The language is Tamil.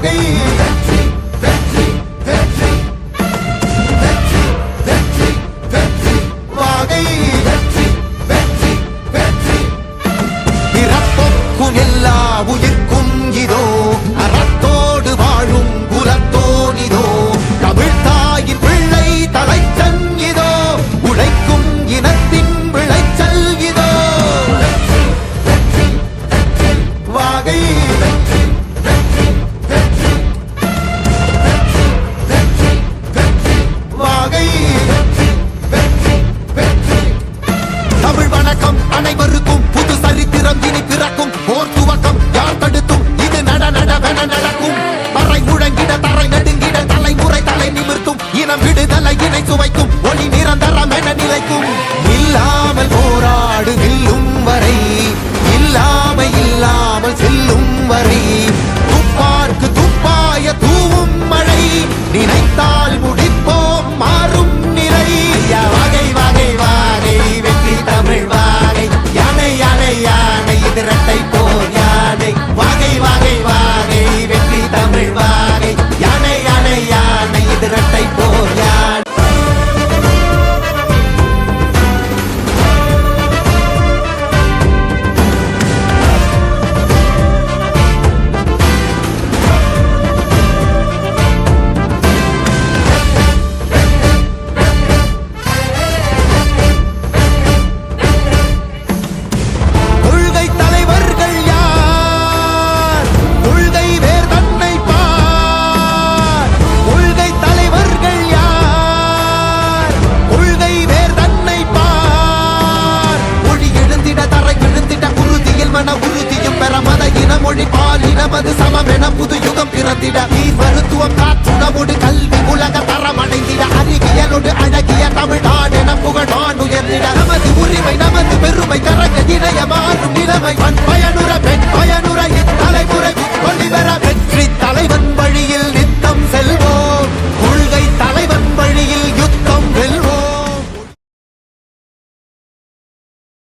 பாதை வெற்றி வெற்றி வெற்றி வெற்றி வெற்றி வெற்றி பாதை வெற்றி வெற்றி வெற்றி பிறப்போக்கும் எல்லா உயிர் ரெட்டை பெற மத இன மொழி பாலினமது சமம் என புது யுகம் பிறந்திட. நீ மருத்துவம் காற்றுணவோடு கல்வி உலக தரம் அடைந்திட அறிவியலோடு அழகிய தமிழ்நாடு என புகழ் நான் உயர்ந்திட நமது உரிமை நமது பெருமை கரங்க இணைய மாறும் நிலைமை பயனுறு